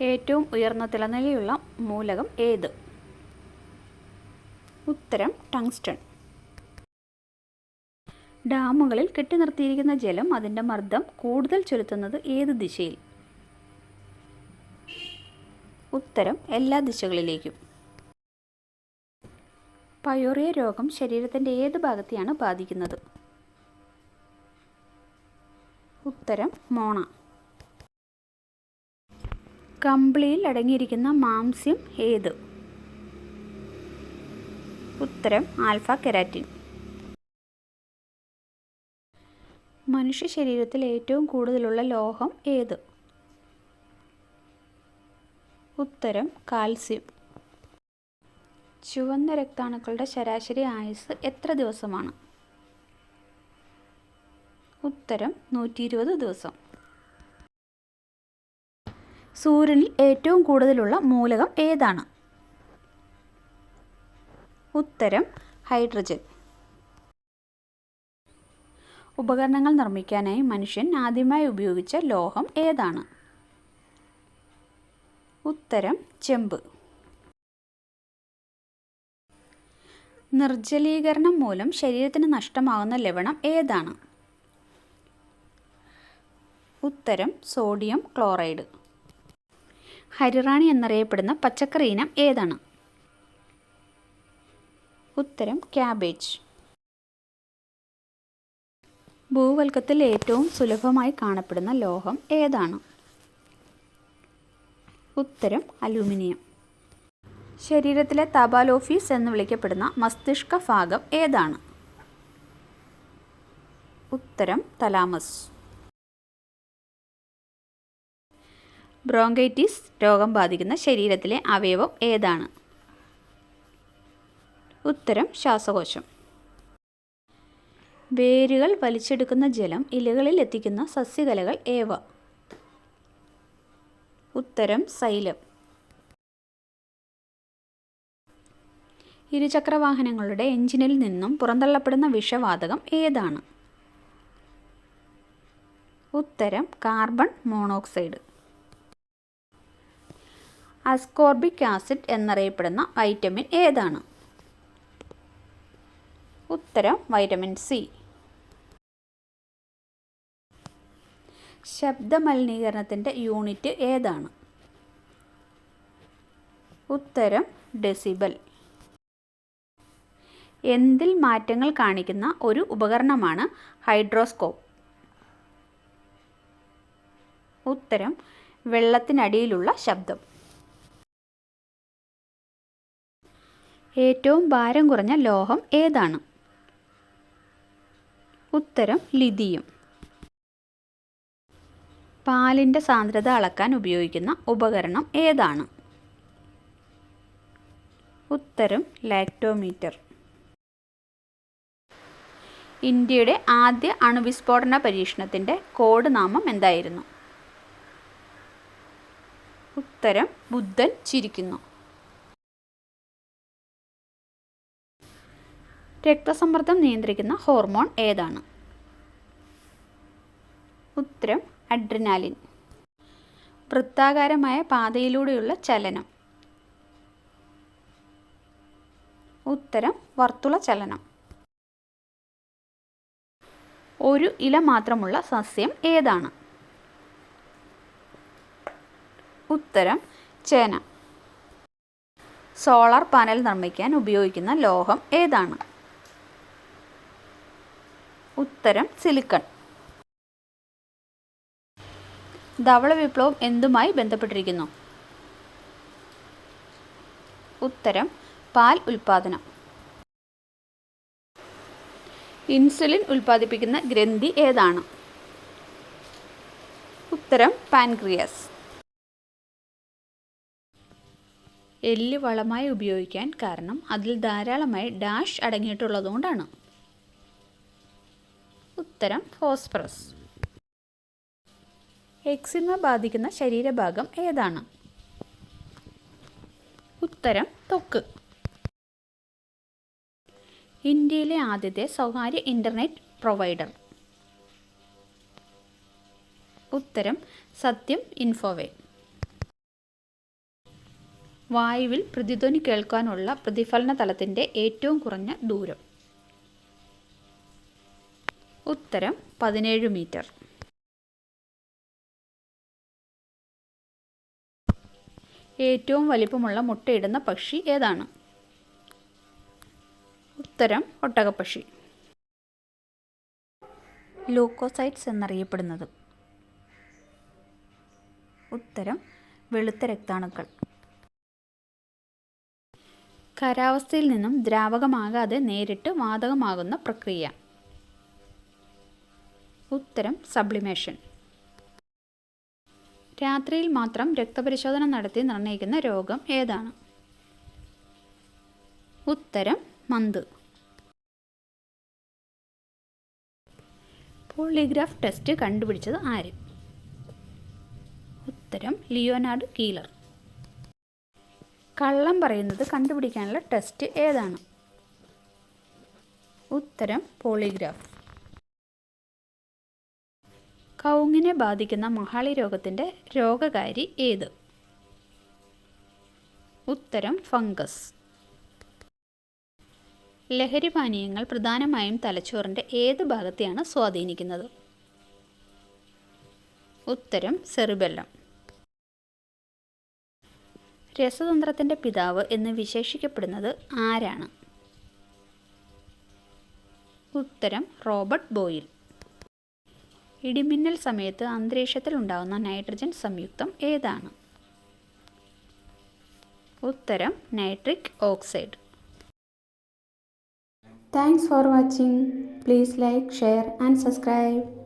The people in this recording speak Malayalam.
ഏറ്റവും ഉയർന്ന തിളനിലയുള്ള മൂലകം ഏത്? ഉത്തരം ടങ്സ്റ്റൺ. ഡാമുകളിൽ കെട്ടിനിർത്തിയിരിക്കുന്ന ജലം അതിന്റെ മർദ്ദം കൂടുതൽ ചെലുത്തുന്നത് ഏത് ദിശയിൽ? ഉത്തരം എല്ലാ ദിശകളിലേക്കും. പയോറിയ രോഗം ശരീരത്തിന്റെ ഏത് ഭാഗത്തെയാണ് ബാധിക്കുന്നത്? ഉത്തരം മോണ. കമ്പിളിയിൽ അടങ്ങിയിരിക്കുന്ന മാംസ്യം ഏത്? ഉത്തരം ആൽഫ കെരാറ്റിൻ. മനുഷ്യ ശരീരത്തിൽ ഏറ്റവും കൂടുതലുള്ള ലോഹം ഏത്? ഉത്തരം കാൽസ്യം. ചുവന്ന രക്താണുക്കളുടെ ശരാശരി ആയുസ് എത്ര ദിവസമാണ്? ഉത്തരം നൂറ്റി ദിവസം. സൂര്യനിൽ ഏറ്റവും കൂടുതലുള്ള മൂലകം ഏതാണ്? ഉത്തരം ഹൈഡ്രജൻ. ഉപകരണങ്ങൾ നിർമ്മിക്കാനായി മനുഷ്യൻ ആദ്യമായി ഉപയോഗിച്ച ലോഹം ഏതാണ്? ഉത്തരം ചെമ്പ്. നിർജലീകരണം മൂലം ശരീരത്തിന് നഷ്ടമാകുന്ന ലവണം ഏതാണ്? ഉത്തരം സോഡിയം ക്ലോറൈഡ്. ഹരിറാണി എന്നറിയപ്പെടുന്ന പച്ചക്കറി ഇനം ഏതാണ്? ഉത്തരം ക്യാബേജ്. ഭൂവൽക്കത്തിൽ ഏറ്റവും സുലഭമായി കാണപ്പെടുന്ന ലോഹം ഏതാണ്? ഉത്തരം അലൂമിനിയം. ശരീരത്തിലെ തപാലോഫീസ് എന്ന് വിളിക്കപ്പെടുന്ന മസ്തിഷ്ക ഭാഗം ഏതാണ്? ഉത്തരം തലാമസ്. ബ്രോങ്കൈറ്റിസ് രോഗം ബാധിക്കുന്ന ശരീരത്തിലെ അവയവം ഏതാണ്? ഉത്തരം ശ്വാസകോശം. വേരുകൾ വലിച്ചെടുക്കുന്ന ജലം ഇലകളിൽ എത്തിക്കുന്ന സസ്യകലകൾ ഏവ? ഉത്തരം സൈലം. ഇരുചക്രവാഹനങ്ങളുടെ എഞ്ചിനിൽ നിന്നും പുറന്തള്ളപ്പെടുന്ന വിഷവാതകം ഏതാണ്? ഉത്തരം കാർബൺ മോണോക്സൈഡ്. അസ്കോർബിക് ആസിഡ് എന്നറിയപ്പെടുന്ന വൈറ്റമിൻ ഏതാണ്? ഉത്തരം വൈറ്റമിൻ സി. ശബ്ദമലിനീകരണത്തിന്റെ യൂണിറ്റ് ഏതാണ്? ഉത്തരം ഡെസിബൽ. എന്തിൽ മാറ്റങ്ങൾ കാണിക്കുന്ന ഒരു ഉപകരണമാണ് ഹൈഡ്രോസ്കോപ്പ്? ഉത്തരം വെള്ളത്തിനടിയിലുള്ള ശബ്ദം. ഏറ്റവും ഭാരം കുറഞ്ഞ ലോഹം ഏതാണ്? ഉത്തരം ലിതിയും പാലിന്റെ സാന്ദ്രത അളക്കാൻ ഉപയോഗിക്കുന്ന ഉപകരണം ഏതാണ്? ഉത്തരം ലാക്ടോമീറ്റർ. ഇന്ത്യയുടെ ആദ്യ അണുവിസ്ഫോടന പരീക്ഷണത്തിന്റെ കോഡ് നാമം എന്തായിരുന്നു? ഉത്തരം ബുദ്ധൻ ചിരിക്കുന്നു. രക്തസമ്മർദ്ദം നിയന്ത്രിക്കുന്ന ഹോർമോൺ ഏതാണ്? ഉത്തരം അഡ്രിനാലിൻ. വൃത്താകാരമായ പാതയിലൂടെയുള്ള ചലനം. ഉത്തരം വർത്തുള ചലനം. ഒരു ഇല മാത്രമുള്ള സസ്യം ഏതാണ്? ഉത്തരം ചേന. സോളാർ പാനൽ നിർമ്മിക്കാൻ ഉപയോഗിക്കുന്ന ലോഹം ഏതാണ്? ഉത്തരം സിലിക്കൺ. ധവള വിപ്ലവം എന്തുമായി ബന്ധപ്പെട്ടിരിക്കുന്നു? ഉത്തരം പാൽ ഉൽപാദനം ഇൻസുലിൻ ഉൽപ്പാദിപ്പിക്കുന്ന ഗ്രന്ഥി ഏതാണ്? ഉത്തരം പാൻക്രിയസ്. എല്ല് വളമായി ഉപയോഗിക്കാൻ കാരണം അതിൽ ധാരാളമായി ഡാഷ് അടങ്ങിയിട്ടുള്ളതുകൊണ്ടാണ്. ഉത്തരം ഫോസ്ഫറസ്. എക്സിമ ബാധിക്കുന്ന ശരീരഭാഗം ഏതാണ്? ഉത്തരം തൊക്ക്. ഇന്ത്യയിലെ ആദ്യത്തെ സ്വകാര്യ ഇന്റർനെറ്റ് പ്രൊവൈഡർ. ഉത്തരം സത്യം ഇൻഫോവേ. വായുവിൽ പ്രതിധ്വനി കേൾക്കാനുള്ള പ്രതിഫലന തലത്തിന്റെ ഏറ്റവും കുറഞ്ഞ ദൂരം. ഉത്തരം പതിനേഴ് മീറ്റർ. ഏറ്റവും വലിപ്പമുള്ള മുട്ടയിടുന്ന പക്ഷി ഏതാണ്? ഉത്തരം ഒട്ടകപ്പക്ഷി. ലൂക്കോസൈറ്റ്സ് എന്നറിയപ്പെടുന്നത്. ഉത്തരം വെളുത്ത രക്താണുക്കൾ. കരാവസ്ഥയിൽ നിന്നും ദ്രാവകമാകാതെ നേരിട്ട് വാതകമാകുന്ന പ്രക്രിയ. ഉത്തരം സബ്ലിമേഷൻ. രാത്രിയിൽ മാത്രം രക്തപരിശോധന നടത്തി നിർണയിക്കുന്ന രോഗം ഏതാണ്? ഉത്തരം മന്ത്. പോളിഗ്രാഫ് ടെസ്റ്റ് കണ്ടുപിടിച്ചത് ആര്? ഉത്തരം ലിയോനാർഡ് കീലർ. കള്ളം പറയുന്നത് കണ്ടുപിടിക്കാനുള്ള ടെസ്റ്റ് ഏതാണ്? ഉത്തരം പോളിഗ്രാഫ്. കൗങ്ങിനെ ബാധിക്കുന്ന മഹാളി രോഗത്തിന്റെ രോഗകാരി ഏത്? ഉത്തരം ഫംഗസ്. ലഹരി പാനീയങ്ങൾ പ്രധാനമായും തലച്ചോറിന്റെ ഏത് ഭാഗത്തെയാണ് സ്വാധീനിക്കുന്നത്? ഉത്തരം സെറിബെല്ലം. രസതന്ത്രത്തിന്റെ പിതാവ് എന്ന് വിശേഷിക്കപ്പെടുന്നത് ആരാണ്? ഉത്തരം റോബർട്ട് ബോയിൽ. ഇടിമിന്നൽ സമയത്ത് അന്തരീക്ഷത്തിൽ ഉണ്ടാകുന്ന നൈട്രജൻ സംയുക്തം ഏതാണ്? ഉത്തരം nitric oxide. Thanks for watching please like share and subscribe